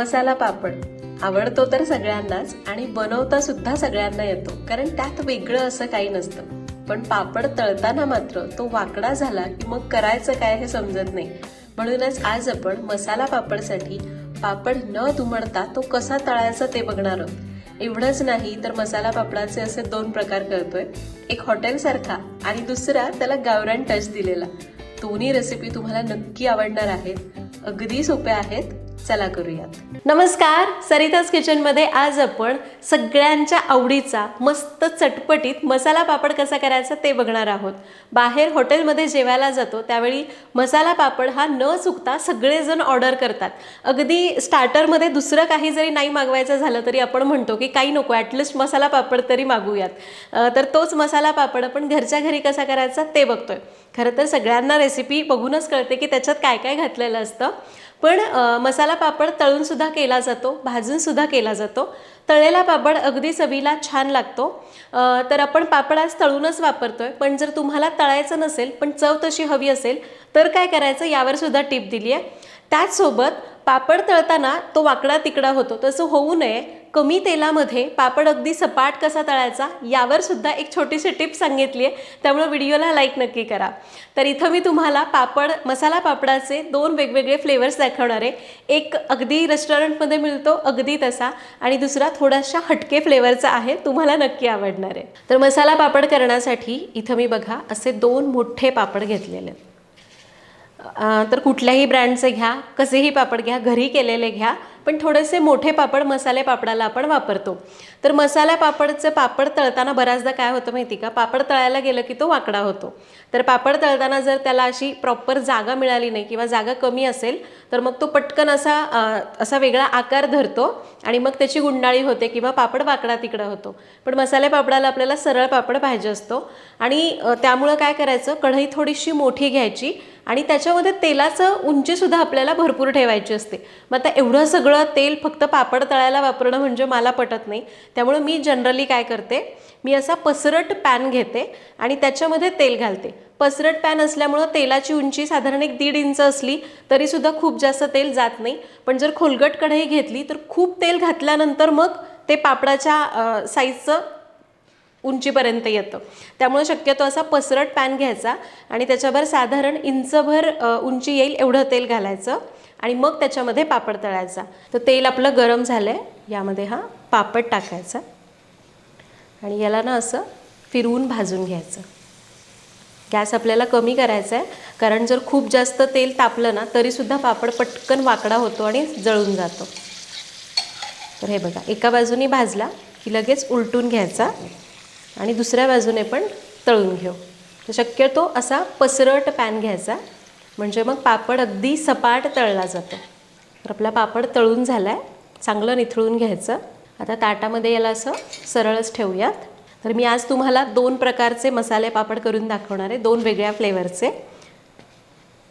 मसाला पापड. आवडतो तर सगळ्यांनाच आणि बनवता सुद्धा सगळ्यांना येतो कारण त्यात वेगळं असं काही नसतं. पण पापड तळताना मात्र तो वाकडा झाला की मग करायचं काय हे समजत नाही. म्हणूनच आज आपण मसाला पापडसाठी पापड न दुमडता तो कसा तळायचा ते बघणार आहोत. एवढंच नाही तर मसाला पापडाचे असे दोन प्रकार करतोय एक हॉटेलसारखा आणि दुसरा त्याला गावरान टच दिलेला. दोन्ही रेसिपी तुम्हाला नक्की आवडणार आहेत. अगदी सोप्या आहेत. चला करूयात. नमस्कार सरिताज किचनमध्ये आज आपण सगळ्यांच्या आवडीचा मस्त चटपटीत मसाला पापड कसा करायचा ते बघणार आहोत. बाहेर हॉटेलमध्ये जेवायला जातो त्यावेळी मसाला पापड हा न चुकता सगळेजण ऑर्डर करतात. अगदी स्टार्टरमध्ये दुसरं काही जरी नाही मागवायचं झालं तरी आपण म्हणतो की काही नको ॲटलिस्ट मसाला पापड तरी मागूयात. तर तोच मसाला पापड आपण घरच्या घरी कसा करायचा ते बघतोय. खरं तर सगळ्यांना रेसिपी बघूनच कळते की त्याच्यात काय काय घातलेलं असतं. पण मसाला पापड तळूनसुद्धा केला जातो भाजूनसुद्धा केला जातो. तळलेला पापड अगदी चवीला छान लागतो. तर आपण पापड आज तळूनच वापरतो आहे पण जर तुम्हाला तळायचं नसेल पण चव तशी हवी असेल तर काय करायचं? यावरसुद्धा टिप टीप दिली आहे त्याचसोबत पापड तळताना तो वाकडा तिकडा होतो. तसं होऊ नये. कमी तेलामध्ये पापड अगदी सपाट कसा तळायचा यावर सुद्धा एक छोटीशी टिप सांगितली आहे. त्यामुळे व्हिडिओला लाईक नक्की करा. तर इथं मी तुम्हाला पापड मसाला पापडाचे दोन वेगवेगळे फ्लेवर्स दाखवणार आहे. एक अगदी रेस्टॉरंटमध्ये मिळतो अगदी तसा. आणि दुसरा थोडासा हटके फ्लेवरचा आहे तुम्हाला नक्की आवडणार आहे. तर मसाला पापड करण्यासाठी इथं मी बघा असे दोन मोठे पापड घेतलेले आहेत. तर कुठल्याही ब्रँडचे घ्या कसेही पापड घ्या घरी केलेले घ्या. पण थोडेसे मोठे पापड मसाले पापडाला आपण वापरतो. तर मसाला पापडचं पापड तळताना बऱ्याचदा काय होतं माहिती का? पापड तळायला गेलं की तो वाकडा होतो. तर पापड तळताना जर त्याला अशी प्रॉपर जागा मिळाली नाही किंवा जागा कमी असेल तर मग तो पटकन असा असा वेगळा आकार धरतो आणि मग त्याची गुंडाळी होते किंवा पापड वाकडा तिकडा होतो. पण मसाले पापडाला आपल्याला सरळ पापड पाहिजे असतो आणि त्यामुळं काय करायचं? कढई थोडीशी मोठी घ्यायची आणि त्याच्यामध्ये तेलाचं उंचीसुद्धा आपल्याला भरपूर ठेवायची असते. मग आता एवढं सगळं तेल फक्त पापड तळायला वापरणं म्हणजे मला पटत नाही. त्यामुळं मी जनरली काय करते मी असा पसरट पॅन घेते आणि त्याच्यामध्ये तेल घालते. पसरट पॅन असल्यामुळं तेलाची उंची साधारण एक दीड इंच असली तरीसुद्धा खूप जास्त तेल जात नाही. पण जर खोलगट कढई घेतली तर खूप तेल घातल्यानंतर मग ते पापडाच्या साईजचं उंचीपर्यंत येतं. त्यामुळे शक्यतो असा पसरट पॅन घ्यायचा आणि त्याच्यावर साधारण इंचभर उंची येईल एवढं तेल घालायचं आणि मग त्याच्यामध्ये पापड तळायचा. तर तेल आपलं गरम झालं आहे यामध्ये हा पापड टाकायचा आणि याला ना असं फिरवून भाजून घ्यायचं. गॅस आपल्याला कमी करायचा आहे कारण जर खूप जास्त तेल तापलं ना तरीसुद्धा पापड पटकन वाकडा होतो आणि जळून जातो. तर हे बघा एका बाजूनी भाजला की लगेच उलटून घ्यायचा. आणि दुसऱ्या बाजूने पण तळून घेऊ. तर शक्यतो असा पसरट पॅन घ्यायचा म्हणजे मग पापड अगदी सपाट तळला जातो. तर आपला पापड तळून झाला आहे चांगलं निथळून घ्यायचं. आता ताटामध्ये याला असं सरळच ठेवूयात. तर मी आज तुम्हाला दोन प्रकारचे मसाले पापड करून दाखवणार आहे दोन वेगळ्या फ्लेवरचे.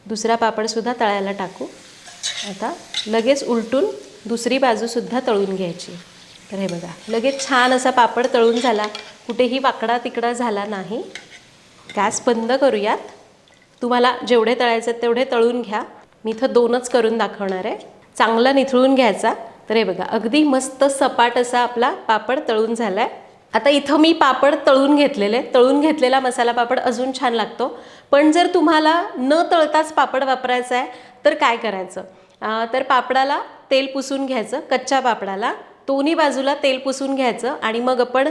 दुसरा पापडसुद्धा तळायला टाकू. आता लगेच उलटून दुसरी बाजूसुद्धा तळून घ्यायची. तर हे बघा लगेच छान असा पापड तळून झाला. कुठेही वाकडा तिकडा झाला नाही. गॅस बंद करूयात. तुम्हाला जेवढे तळायचे आहेत तेवढे तळून घ्या. मी इथं दोनच करून दाखवणार आहे. चांगलं निथळून घ्यायचा. तर हे बघा अगदी मस्त सपाट असा आपला पापड तळून झाला आहे आता इथं मी पापड तळून घेतलेले तळून घेतलेला मसाला पापड अजून छान लागतो. पण जर तुम्हाला न तळताच पापड वापरायचा आहे तर काय करायचं? तर पापडाला तेल पुसून घ्यायचं कच्च्या पापडाला. दोन्ही बाजूला तेल पुसून घ्यायचं आणि मग आपण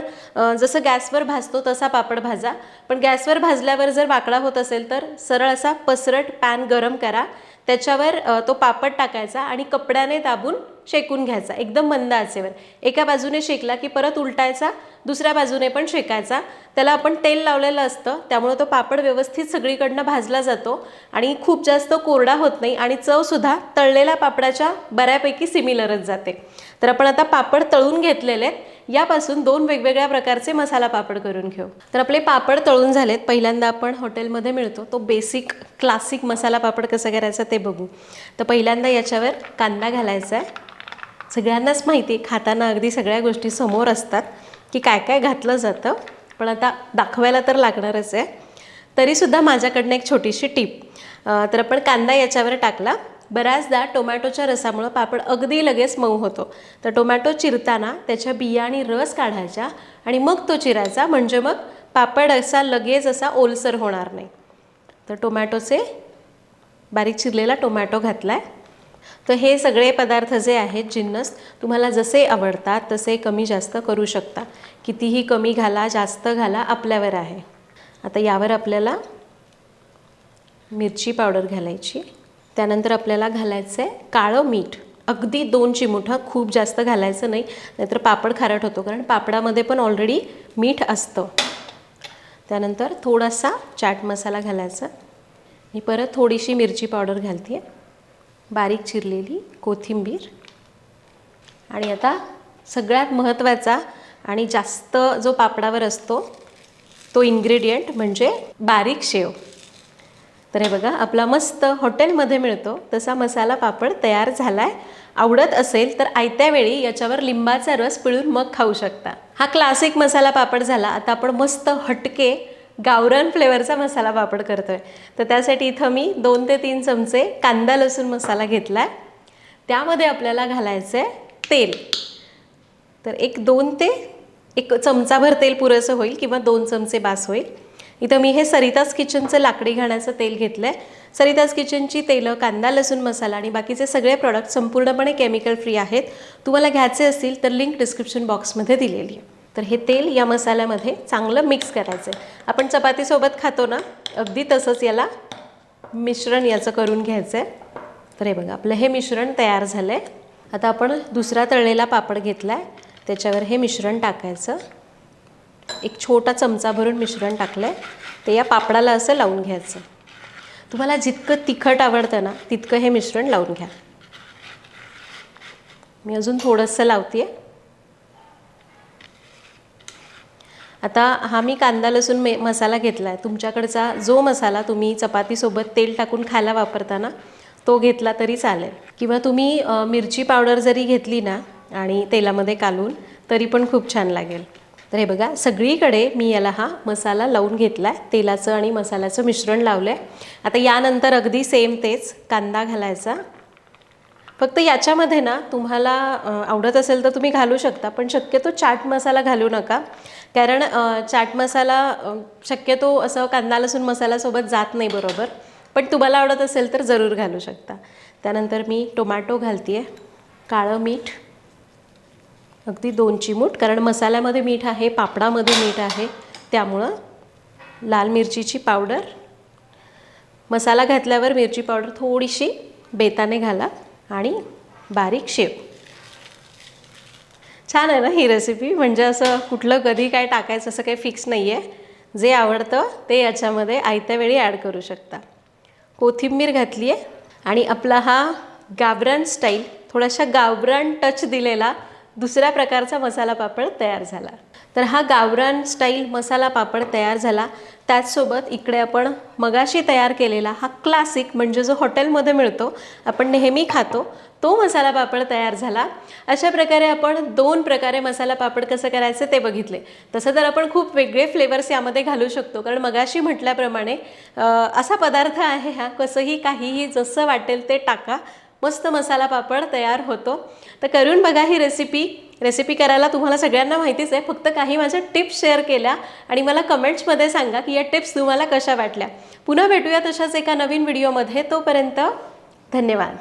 जसं गॅसवर भाजतो तसा पापड भाजा. पण गॅसवर भाजल्यावर जर वाकडा होत असेल तर सरळ असा पसरट पॅन गरम करा. त्याच्यावर तो पापड टाकायचा आणि कपड्याने दाबून शेकून घ्यायचा एकदम मंद आचेवर. एका बाजूने शेकला की परत उलटायचा दुसऱ्या बाजूने पण शेकायचा. त्याला आपण तेल लावलेलं असतं त्यामुळे तो पापड व्यवस्थित सगळीकडनं भाजला जातो आणि खूप जास्त कोरडा होत नाही आणि चवसुद्धा तळलेल्या पापडाच्या बऱ्यापैकी सिमिलरच जाते. तर आपण आता पापड तळून घेतलेले आहेत. यापासून दोन वेगवेगळ्या प्रकारचे मसाला पापड करून घेऊ. तर आपले पापड तळून झालेत. पहिल्यांदा आपण हॉटेलमध्ये मिळतो. तो बेसिक क्लासिक मसाला पापड कसं करायचा ते बघू. तर पहिल्यांदा याच्यावर कांदा घालायचा आहे सगळ्यांनाच माहिती आहे खाताना अगदी सगळ्या गोष्टी समोर असतात की काय काय घातलं जातं. पण आता दाखवायला तर लागणारच आहे. तरीसुद्धा माझ्याकडनं एक छोटीशी टीप. तर आपण कांदा याच्यावर टाकला. बऱ्याचदा टोमॅटोच्या रसामुळं पापड अगदी लगेच मऊ होतो. तर टोमॅटो चिरताना त्याच्या बिया आणि रस काढायच्या आणि मग तो चिरायचा म्हणजे मग पापड असा लगेच असा ओलसर होणार नाही. तर टोमॅटोचे बारीक चिरलेला टोमॅटो घातला आहे तर हे सगळे पदार्थ जे आहेत जिन्नस तुम्हाला जसे आवडतात तसे कमी जास्त करू शकता. कितीही कमी घाला जास्त घाला आपल्यावर आहे. आता यावर आपल्याला मिरची पावडर घालायची. त्यानंतर आपल्याला घालायचं आहे काळं मीठ. अगदी दोन चिमुठं खूप जास्त घालायचं नाही नाहीतर पापड खारट होतो कारण पापडामध्ये पण ऑलरेडी मीठ असतं. त्यानंतर थोडासा चाट मसाला घालायचा. मी परत थोडीशी मिरची पावडर घालते आहे बारीक चिरलेली कोथिंबीर. आणि आता सगळ्यात महत्त्वाचा आणि जास्त जो पापडावर असतो तो इन्ग्रेडियंट म्हणजे बारीक शेव. तर हे बघा आपला मस्त हॉटेलमध्ये मिळतो. तसा मसाला पापड तयार झाला आहे आवडत असेल तर आयत्या वेळी याच्यावर लिंबाचा रस पिळून मग खाऊ शकता. हा क्लासिक मसाला पापड झाला. आता आपण मस्त हटके गावरान फ्लेवरचा मसाला पापड करतो आहे तर त्यासाठी इथं मी दोन ते तीन चमचे कांदा लसूण मसाला घेतला आहे त्यामध्ये आपल्याला घालायचं आहे तेल. तर एक दोन ते एक चमचाभर तेल पुरेसं होईल किंवा दोन चमचे बास होईल. इथं मी हे सरिताज किचनचं लाकडी घाण्याचं तेल घेतलं आहे सरिताज किचनची तेलं कांदा लसूण मसाला आणि बाकीचे सगळे प्रॉडक्ट संपूर्णपणे केमिकल फ्री आहेत. तुम्हाला घ्यायचे असतील तर लिंक डिस्क्रिप्शन बॉक्समध्ये दिलेली आहे. तर हे तेल या मसाल्यामध्ये चांगलं मिक्स करायचं आहे आपण चपातीसोबत खातो ना अगदी तसंच याला मिश्रण याचं करून घ्यायचं आहे तर हे बघा आपलं हे मिश्रण तयार झालं आहे आता आपण दुसरा तळलेला पापड घेतला आहे त्याच्यावर हे मिश्रण टाकायचं. एक छोटा चमचा भरून मिश्रण टाकलं आहे ते या पापडाला असं लावून घ्यायचं. तुम्हाला जितकं तिखट आवडतं ना तितकं हे मिश्रण लावून घ्या. मी अजून थोडंसं लावते आता हा मी कांदा लसूण मे मसाला घेतला आहे तुमच्याकडचा जो मसाला तुम्ही चपातीसोबत तेल टाकून खायला वापरताना तो घेतला तरी चालेल. किंवा तुम्ही मिरची पावडर जरी घेतली ना आणि तेलामध्ये कालून तरी पण खूप छान लागेल. तर हे बघा सगळीकडे मी याला हा मसाला लावून घेतला आहे तेलाचं आणि मसाल्याचं मिश्रण लावलं आहे आता यानंतर अगदी सेम तेच कांदा घालायचा. फक्त याच्यामध्ये ना तुम्हाला आवडत असेल तर तुम्ही घालू शकता पण शक्यतो चाट मसाला घालू नका. कारण चाट मसाला शक्यतो असं कांदा लसूण मसाल्यासोबत जात नाही बरोबर. पण तुम्हाला आवडत असेल तर जरूर घालू शकता. त्यानंतर मी टोमॅटो घालते आहे काळं मीठ. अगदी दोन चिमूट कारण मसाल्यामध्ये मीठ आहे पापडामध्ये मीठ आहे. त्यामुळं लाल मिरचीची पावडर. मसाला घातल्यावर मिरची पावडर थोडीशी बेताने घाला आणि बारीक शेव. छान आहे ना ही रेसिपी म्हणजे असं कुठलं कधी काय टाकायचं असं काही फिक्स नाही आहे जे आवडतं ते याच्यामध्ये आयत्या वेळी ॲड करू शकता. कोथिंबीर घातली आहे आणि आपला हा गावरान स्टाईल थोडासा गावरान टच दिलेला दुसऱ्या प्रकारचा मसाला पापड तयार झाला. तर हा गावरान स्टाईल मसाला पापड तयार झाला. त्याचसोबत इकडे आपण मगाशी तयार केलेला हा क्लासिक म्हणजे जो हॉटेलमध्ये मिळतो आपण नेहमी खातो तो मसाला पापड तयार झाला. अशा प्रकारे आपण दोन प्रकारे मसाला पापड कसं करायचं ते बघितले. तसं तर आपण खूप वेगळे फ्लेवर्स यामध्ये घालू शकतो कारण मगाशी म्हटल्याप्रमाणे असा पदार्थ आहे हा कसंही काहीही जसं वाटेल ते टाका मस्त मसाला पापड तयार होतो. तर करून बघा ही रेसिपी रेसिपी करायला तुम्हाला सगळ्यांना माहितीच आहे. फक्त काही माझ्या टिप्स शेअर केल्या आणि मला कमेंट्समध्ये सांगा की या टिप्स तुम्हाला कशा वाटल्या. पुन्हा भेटूया तशाच एका नवीन व्हिडिओमध्ये तोपर्यंत धन्यवाद.